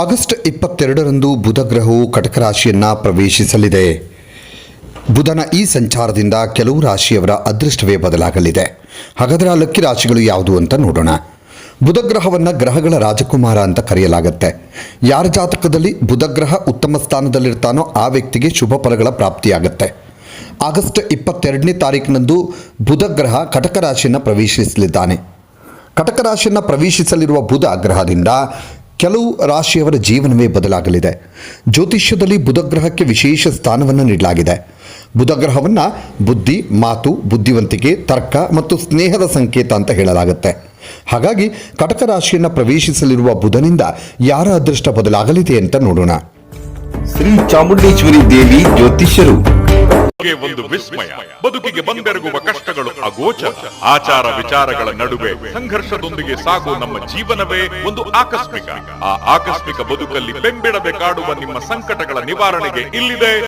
August ಇಪ್ಪತ್ತೆರಡರಂದು ಬುಧ ಗ್ರಹವು ಕಟಕ ರಾಶಿಯನ್ನು ಪ್ರವೇಶಿಸಲಿದೆ. ಬುಧನ ಈ ಸಂಚಾರದಿಂದ ಕೆಲವು ರಾಶಿಯವರ ಅದೃಷ್ಟವೇ ಬದಲಾಗಲಿದೆ. ಹಾಗಾದರೆ ಆ ಲಕ್ಕಿ ರಾಶಿಗಳು ಯಾವುದು ಅಂತ ನೋಡೋಣ. ಬುಧಗ್ರಹವನ್ನು ಗ್ರಹಗಳ ರಾಜಕುಮಾರ ಅಂತ ಕರೆಯಲಾಗುತ್ತೆ. ಯಾರ ಜಾತಕದಲ್ಲಿ ಬುಧಗ್ರಹ ಉತ್ತಮ ಸ್ಥಾನದಲ್ಲಿರ್ತಾನೋ ಆ ವ್ಯಕ್ತಿಗೆ ಶುಭ ಫಲಗಳ ಪ್ರಾಪ್ತಿಯಾಗುತ್ತೆ. ಆಗಸ್ಟ್ ಇಪ್ಪತ್ತೆರಡನೇ ತಾರೀಕಿನಂದು ಬುಧಗ್ರಹ ಕಟಕ ರಾಶಿಯನ್ನು ಪ್ರವೇಶಿಸಲಿದ್ದಾನೆ. ಕಟಕ ರಾಶಿಯನ್ನು ಪ್ರವೇಶಿಸಲಿರುವ ಬುಧ ಗ್ರಹದಿಂದ ಕೆಲವು ರಾಶಿಯವರ ಜೀವನವೇ ಬದಲಾಗಲಿದೆ. ಜ್ಯೋತಿಷ್ಯದಲ್ಲಿ ಬುಧಗ್ರಹಕ್ಕೆ ವಿಶೇಷ ಸ್ಥಾನವನ್ನು ನೀಡಲಾಗಿದೆ. ಬುಧಗ್ರಹವನ್ನು ಬುದ್ಧಿ, ಮಾತು, ಬುದ್ಧಿವಂತಿಕೆ, ತರ್ಕ ಮತ್ತು ಸ್ನೇಹದ ಸಂಕೇತ ಅಂತ ಹೇಳಲಾಗುತ್ತೆ. ಹಾಗಾಗಿ ಕಟಕ ರಾಶಿಯನ್ನು ಪ್ರವೇಶಿಸಲಿರುವ ಬುಧನಿಂದ ಯಾರ ಅದೃಷ್ಟ ಬದಲಾಗಲಿದೆ ಅಂತ ನೋಡೋಣ. ಶ್ರೀ ಚಾಮುಂಡೇಶ್ವರಿ ದೇವಿ ಜ್ಯೋತಿಷ್ಯರು. ಒಂದು ವಿಸ್ಮಯ. ಬದುಕಿಗೆ ಬಂದೆರಗುವ ಕಷ್ಟಗಳು ಅಗೋಚರ. ಆಚಾರ ವಿಚಾರಗಳ ನಡುವೆ ಸಂಘರ್ಷದೊಂದಿಗೆ ಸಾಗುವ ನಮ್ಮ ಜೀವನವೇ ಒಂದು ಆಕಸ್ಮಿಕ. ಆ ಆಕಸ್ಮಿಕ ಬದುಕಲ್ಲಿ ಬೆಂಬಿಡದೆ ಕಾಡುವ ನಿಮ್ಮ ಸಂಕಟಗಳ ನಿವಾರಣೆಗೆ ಇಲ್ಲಿದೆ.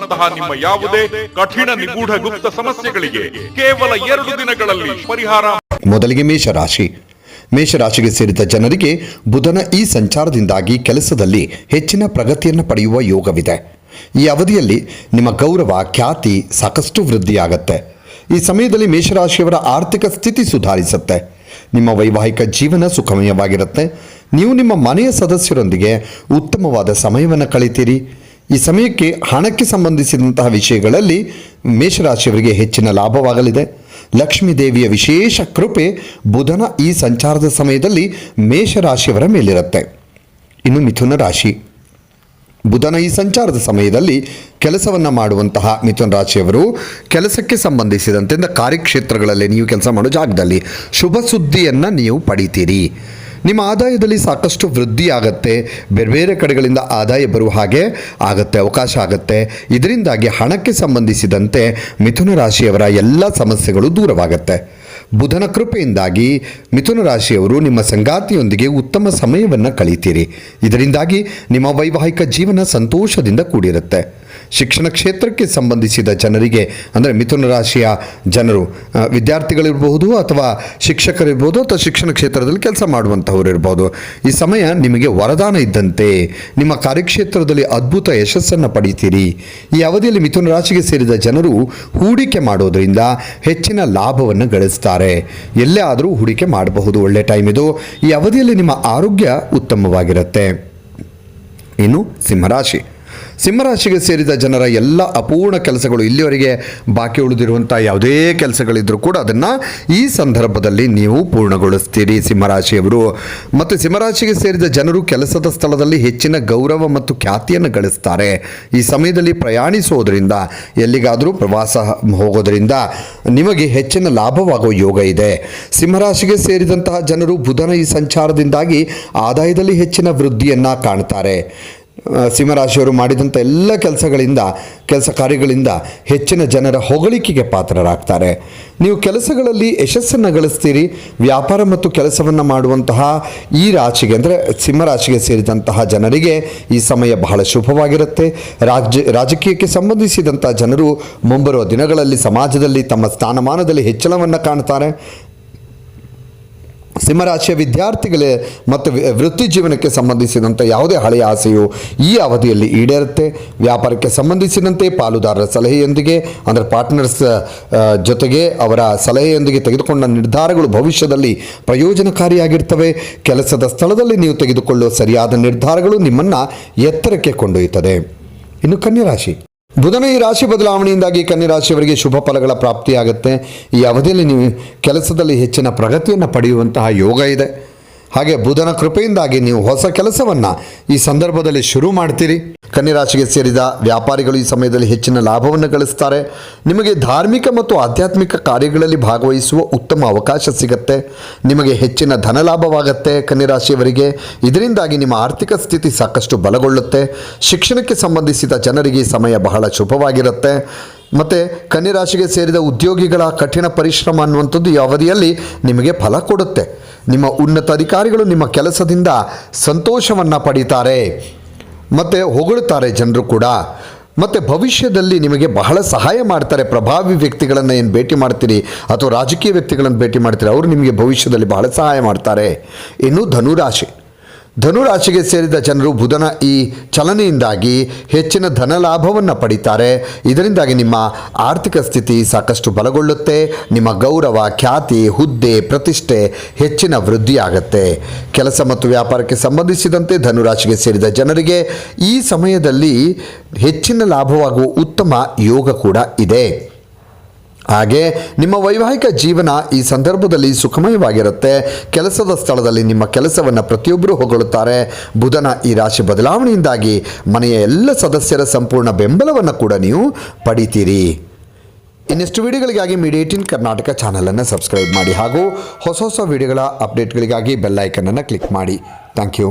ನಿಮ್ಮ ಯಾವುದೇ ಕಠಿಣ ನಿಗೂಢ ಗುಪ್ತ ಸಮಸ್ಯೆಗಳಿಗೆ ಕೇವಲ ಎರಡು ದಿನಗಳಲ್ಲಿ ಪರಿಹಾರ ಮೊದಲಿಗೆ ಮೇಷರಾಶಿ. ಮೇಷರಾಶಿಗೆ ಸೇರಿದ ಜನರಿಗೆ ಬುಧನ ಈ ಸಂಚಾರದಿಂದಾಗಿ ಕೆಲಸದಲ್ಲಿ ಹೆಚ್ಚಿನ ಪ್ರಗತಿಯನ್ನು ಪಡೆಯುವ ಯೋಗವಿದೆ. ಈ ಅವಧಿಯಲ್ಲಿ ನಿಮ್ಮ ಗೌರವ, ಖ್ಯಾತಿ ಸಾಕಷ್ಟು ವೃದ್ಧಿಯಾಗತ್ತೆ. ಈ ಸಮಯದಲ್ಲಿ ಮೇಷರಾಶಿಯವರ ಆರ್ಥಿಕ ಸ್ಥಿತಿ ಸುಧಾರಿಸುತ್ತೆ. ನಿಮ್ಮ ವೈವಾಹಿಕ ಜೀವನ ಸುಖಮಯವಾಗಿರುತ್ತೆ. ನೀವು ನಿಮ್ಮ ಮನೆಯ ಸದಸ್ಯರೊಂದಿಗೆ ಉತ್ತಮವಾದ ಸಮಯವನ್ನು ಕಳಿತೀರಿ. ಈ ಸಮಯಕ್ಕೆ ಹಣಕ್ಕೆ ಸಂಬಂಧಿಸಿದಂತಹ ವಿಷಯಗಳಲ್ಲಿ ಮೇಷರಾಶಿಯವರಿಗೆ ಹೆಚ್ಚಿನ ಲಾಭವಾಗಲಿದೆ. ಲಕ್ಷ್ಮೀ ದೇವಿಯ ವಿಶೇಷ ಕೃಪೆ ಬುಧನ ಈ ಸಂಚಾರದ ಸಮಯದಲ್ಲಿ ಮೇಷರಾಶಿಯವರ ಮೇಲಿರುತ್ತೆ. ಇನ್ನು ಮಿಥುನ ರಾಶಿ. ಬುಧನ ಈ ಸಂಚಾರದ ಸಮಯದಲ್ಲಿ ಕೆಲಸವನ್ನು ಮಾಡುವಂತಹ ಮಿಥುನ ರಾಶಿಯವರು ಕೆಲಸಕ್ಕೆ ಸಂಬಂಧಿಸಿದಂತೆ ಕಾರ್ಯಕ್ಷೇತ್ರಗಳಲ್ಲಿ ನೀವು ಕೆಲಸ ಮಾಡೋ ಜಾಗದಲ್ಲಿ ಶುಭ ಸುದ್ದಿಯನ್ನು ನೀವು ಪಡಿತೀರಿ. ನಿಮ್ಮ ಆದಾಯದಲ್ಲಿ ಸಾಕಷ್ಟು ವೃದ್ಧಿ ಆಗುತ್ತೆ, ಬೇರೆ ಬೇರೆ ಕಡೆಗಳಿಂದ ಆದಾಯ ಬರುವ ಹಾಗೆ ಆಗತ್ತೆ, ಅವಕಾಶ ಆಗುತ್ತೆ. ಇದರಿಂದಾಗಿ ಹಣಕ್ಕೆ ಸಂಬಂಧಿಸಿದಂತೆ ಮಿಥುನ ರಾಶಿಯವರ ಎಲ್ಲ ಸಮಸ್ಯೆಗಳು ದೂರವಾಗತ್ತೆ. ಬುಧನ ಕೃಪೆಯಿಂದಾಗಿ ಮಿಥುನ ರಾಶಿಯವರು ನಿಮ್ಮ ಸಂಗಾತಿಯೊಂದಿಗೆ ಉತ್ತಮ ಸಮಯವನ್ನು ಕಳೀತೀರಿ. ಇದರಿಂದಾಗಿ ನಿಮ್ಮ ವೈವಾಹಿಕ ಜೀವನ ಸಂತೋಷದಿಂದ ಕೂಡಿರುತ್ತೆ. ಶಿಕ್ಷಣ ಕ್ಷೇತ್ರಕ್ಕೆ ಸಂಬಂಧಿಸಿದ ಜನರಿಗೆ, ಅಂದರೆ ಮಿಥುನ ರಾಶಿಯ ಜನರು ವಿದ್ಯಾರ್ಥಿಗಳಿರಬಹುದು ಅಥವಾ ಶಿಕ್ಷಕರಿರ್ಬೋದು ಅಥವಾ ಶಿಕ್ಷಣ ಕ್ಷೇತ್ರದಲ್ಲಿ ಕೆಲಸ ಮಾಡುವಂಥವ್ರು ಇರ್ಬೋದು. ಈ ಸಮಯ ನಿಮಗೆ ವರದಾನ ಇದ್ದಂತೆ, ನಿಮ್ಮ ಕಾರ್ಯಕ್ಷೇತ್ರದಲ್ಲಿ ಅದ್ಭುತ ಯಶಸ್ಸನ್ನು ಪಡಿತೀರಿ. ಈ ಅವಧಿಯಲ್ಲಿ ಮಿಥುನ ರಾಶಿಗೆ ಸೇರಿದ ಜನರು ಹೂಡಿಕೆ ಮಾಡೋದರಿಂದ ಹೆಚ್ಚಿನ ಲಾಭವನ್ನು ಗಳಿಸ್ತಾರೆ. ಎಲ್ಲೇ ಆದರೂ ಹೂಡಿಕೆ ಮಾಡಬಹುದು, ಒಳ್ಳೆ ಟೈಮ್ ಇದು. ಈ ಅವಧಿಯಲ್ಲಿ ನಿಮ್ಮ ಆರೋಗ್ಯ ಉತ್ತಮವಾಗಿರುತ್ತೆ. ಇನ್ನು ಸಿಂಹರಾಶಿ. ಸಿಂಹರಾಶಿಗೆ ಸೇರಿದ ಜನರ ಎಲ್ಲ ಅಪೂರ್ಣ ಕೆಲಸಗಳು ಇಲ್ಲಿವರೆಗೆ ಬಾಕಿ ಉಳಿದಿರುವಂಥ ಯಾವುದೇ ಕೆಲಸಗಳಿದ್ದರೂ ಕೂಡ ಅದನ್ನು ಈ ಸಂದರ್ಭದಲ್ಲಿ ನೀವು ಪೂರ್ಣಗೊಳಿಸ್ತೀರಿ ಸಿಂಹರಾಶಿಯವರು. ಮತ್ತು ಸಿಂಹರಾಶಿಗೆ ಸೇರಿದ ಜನರು ಕೆಲಸದ ಸ್ಥಳದಲ್ಲಿ ಹೆಚ್ಚಿನ ಗೌರವ ಮತ್ತು ಖ್ಯಾತಿಯನ್ನು ಗಳಿಸ್ತಾರೆ. ಈ ಸಮಯದಲ್ಲಿ ಪ್ರಯಾಣಿಸೋದರಿಂದ ಎಲ್ಲಿಗಾದರೂ ಪ್ರವಾಸ ಹೋಗೋದರಿಂದ ನಿಮಗೆ ಹೆಚ್ಚಿನ ಲಾಭವಾಗುವ ಯೋಗ ಇದೆ. ಸಿಂಹರಾಶಿಗೆ ಸೇರಿದಂತಹ ಜನರು ಬುಧನ ಈ ಸಂಚಾರದಿಂದಾಗಿ ಆದಾಯದಲ್ಲಿ ಹೆಚ್ಚಿನ ವೃದ್ಧಿಯನ್ನು ಕಾಣ್ತಾರೆ. ಸಿಂಹರಾಶಿಯವರು ಮಾಡಿದಂಥ ಎಲ್ಲ ಕೆಲಸಗಳಿಂದ, ಕೆಲಸ ಕಾರ್ಯಗಳಿಂದ ಹೆಚ್ಚಿನ ಜನರ ಹೊಗಳಿಕೆಗೆ ಪಾತ್ರರಾಗ್ತಾರೆ. ನೀವು ಕೆಲಸಗಳಲ್ಲಿ ಯಶಸ್ಸನ್ನು ಗಳಿಸ್ತೀರಿ, ವ್ಯಾಪಾರ ಮತ್ತು ಕೆಲಸವನ್ನು ಮಾಡುವಂತಹ ಈ ರಾಶಿಗೆ ಅಂದರೆ ಸಿಂಹರಾಶಿಗೆ ಸೇರಿದಂತಹ ಜನರಿಗೆ ಈ ಸಮಯ ಬಹಳ ಶುಭವಾಗಿರುತ್ತೆ. ರಾಜ್ಯ, ರಾಜಕೀಯಕ್ಕೆ ಸಂಬಂಧಿಸಿದಂಥ ಜನರು ಮುಂಬರುವ ದಿನಗಳಲ್ಲಿ ಸಮಾಜದಲ್ಲಿ ತಮ್ಮ ಸ್ಥಾನಮಾನದಲ್ಲಿ ಹೆಚ್ಚಳವನ್ನು ಕಾಣ್ತಾರೆ. ಸಿಂಹರಾಶಿಯ ವಿದ್ಯಾರ್ಥಿಗಳೇ ಮತ್ತು ವೃತ್ತಿ ಜೀವನಕ್ಕೆ ಸಂಬಂಧಿಸಿದಂಥ ಯಾವುದೇ ಹಳೆಯ ಆಸೆಯು ಈ ಅವಧಿಯಲ್ಲಿ ಈಡೇರುತ್ತೆ. ವ್ಯಾಪಾರಕ್ಕೆ ಸಂಬಂಧಿಸಿದಂತೆ ಪಾಲುದಾರರ ಸಲಹೆಯೊಂದಿಗೆ, ಅಂದರೆ ಪಾರ್ಟ್ನರ್ಸ್ ಜೊತೆಗೆ ಅವರ ಸಲಹೆಯೊಂದಿಗೆ ತೆಗೆದುಕೊಂಡ ನಿರ್ಧಾರಗಳು ಭವಿಷ್ಯದಲ್ಲಿ ಪ್ರಯೋಜನಕಾರಿಯಾಗಿರ್ತವೆ. ಕೆಲಸದ ಸ್ಥಳದಲ್ಲಿ ನೀವು ತೆಗೆದುಕೊಳ್ಳುವ ಸರಿಯಾದ ನಿರ್ಧಾರಗಳು ನಿಮ್ಮನ್ನು ಎತ್ತರಕ್ಕೆ ಕೊಂಡೊಯ್ಯುತ್ತದೆ. ಇನ್ನು ಕನ್ಯಾ ರಾಶಿ. ಬುಧನ ಈ ರಾಶಿ ಬದಲಾವಣೆಯಿಂದಾಗಿ ಕನ್ಯಾ ರಾಶಿಯವರಿಗೆ ಶುಭ ಫಲಗಳ ಪ್ರಾಪ್ತಿಯಾಗುತ್ತೆ. ಈ ಅವಧಿಯಲ್ಲಿ ನೀವು ಕೆಲಸದಲ್ಲಿ ಹೆಚ್ಚಿನ ಪ್ರಗತಿಯನ್ನು ಪಡೆಯುವಂತಹ ಯೋಗ ಇದೆ. ಹಾಗೆ ಬುಧನ ಕೃಪೆಯಿಂದಾಗಿ ನೀವು ಹೊಸ ಕೆಲಸವನ್ನು ಈ ಸಂದರ್ಭದಲ್ಲಿ ಶುರು ಮಾಡ್ತೀರಿ. ಕನ್ಯರಾಶಿಗೆ ಸೇರಿದ ವ್ಯಾಪಾರಿಗಳು ಈ ಸಮಯದಲ್ಲಿ ಹೆಚ್ಚಿನ ಲಾಭವನ್ನು ಗಳಿಸ್ತಾರೆ. ನಿಮಗೆ ಧಾರ್ಮಿಕ ಮತ್ತು ಆಧ್ಯಾತ್ಮಿಕ ಕಾರ್ಯಗಳಲ್ಲಿ ಭಾಗವಹಿಸುವ ಉತ್ತಮ ಅವಕಾಶ ಸಿಗುತ್ತೆ. ನಿಮಗೆ ಹೆಚ್ಚಿನ ಧನ ಲಾಭವಾಗುತ್ತೆ ಕನ್ಯರಾಶಿಯವರಿಗೆ. ಇದರಿಂದಾಗಿ ನಿಮ್ಮ ಆರ್ಥಿಕ ಸ್ಥಿತಿ ಸಾಕಷ್ಟು ಬಲಗೊಳ್ಳುತ್ತೆ. ಶಿಕ್ಷಣಕ್ಕೆ ಸಂಬಂಧಿಸಿದ ಜನರಿಗೆ ಈ ಸಮಯ ಬಹಳ ಶುಭವಾಗಿರುತ್ತೆ. ಮತ್ತು ಕನ್ಯರಾಶಿಗೆ ಸೇರಿದ ಉದ್ಯೋಗಿಗಳ ಕಠಿಣ ಪರಿಶ್ರಮ ಅನ್ನುವಂಥದ್ದು ಈ ಅವಧಿಯಲ್ಲಿ ನಿಮಗೆ ಫಲ ಕೊಡುತ್ತೆ. ನಿಮ್ಮ ಉನ್ನತ ಅಧಿಕಾರಿಗಳು ನಿಮ್ಮ ಕೆಲಸದಿಂದ ಸಂತೋಷವನ್ನು ಪಡೀತಾರೆ. ಮತ್ತು ಹೊಗಳುತ್ತಾರೆ ಜನರು ಕೂಡ. ಮತ್ತು ಭವಿಷ್ಯದಲ್ಲಿ ನಿಮಗೆ ಬಹಳ ಸಹಾಯ ಮಾಡ್ತಾರೆ. ಪ್ರಭಾವಿ ವ್ಯಕ್ತಿಗಳನ್ನು ಏನು ಭೇಟಿ ಮಾಡ್ತೀರಿ? ಅಥವಾ ರಾಜಕೀಯ ವ್ಯಕ್ತಿಗಳನ್ನು ಭೇಟಿ ಮಾಡ್ತೀರಿ? ಅವರು ನಿಮಗೆ ಭವಿಷ್ಯದಲ್ಲಿ ಬಹಳ ಸಹಾಯ ಮಾಡ್ತಾರೆ. ಇನ್ನು ಧನುರಾಶಿ. ಧನುರಾಶಿಗೆ ಸೇರಿದ ಜನರು ಬುಧನ ಈ ಚಲನೆಯಿಂದಾಗಿ ಹೆಚ್ಚಿನ ಧನ ಲಾಭವನ್ನು ಪಡಿತಾರೆ. ಇದರಿಂದಾಗಿ ನಿಮ್ಮ ಆರ್ಥಿಕ ಸ್ಥಿತಿ ಸಾಕಷ್ಟು ಬಲಗೊಳ್ಳುತ್ತೆ. ನಿಮ್ಮ ಗೌರವ, ಖ್ಯಾತಿ, ಹುದ್ದೆ, ಪ್ರತಿಷ್ಠೆ ಹೆಚ್ಚಿನ ವೃದ್ಧಿಯಾಗತ್ತೆ. ಕೆಲಸ ಮತ್ತು ವ್ಯಾಪಾರಕ್ಕೆ ಸಂಬಂಧಿಸಿದಂತೆ ಧನುರಾಶಿಗೆ ಸೇರಿದ ಜನರಿಗೆ ಈ ಸಮಯದಲ್ಲಿ ಹೆಚ್ಚಿನ ಲಾಭವಾಗುವ ಉತ್ತಮ ಯೋಗ ಕೂಡ ಇದೆ. ಹಾಗೆ ನಿಮ್ಮ ವೈವಾಹಿಕ ಜೀವನ ಈ ಸಂದರ್ಭದಲ್ಲಿ ಸುಖಮಯವಾಗಿರುತ್ತೆ. ಕೆಲಸದ ಸ್ಥಳದಲ್ಲಿ ನಿಮ್ಮ ಕೆಲಸವನ್ನು ಪ್ರತಿಯೊಬ್ಬರೂ ಹೊಗಳುತ್ತಾರೆ. ಬುಧನ ಈ ರಾಶಿ ಬದಲಾವಣೆಯಿಂದಾಗಿ ಮನೆಯ ಎಲ್ಲ ಸದಸ್ಯರ ಸಂಪೂರ್ಣ ಬೆಂಬಲವನ್ನು ಕೂಡ ನೀವು ಪಡಿತೀರಿ. ಇನ್ನೆಷ್ಟು ವಿಡಿಯೋಗಳಿಗಾಗಿ ಮೀಡಿಯಾ ಇನ್ ಕರ್ನಾಟಕ ಚಾನಲನ್ನು ಸಬ್ಸ್ಕ್ರೈಬ್ ಮಾಡಿ ಹಾಗೂ ಹೊಸ ಹೊಸ ವಿಡಿಯೋಗಳ ಅಪ್ಡೇಟ್ಗಳಿಗಾಗಿ ಬೆಲ್ ಐಕನನ್ನು ಕ್ಲಿಕ್ ಮಾಡಿ. Thank you.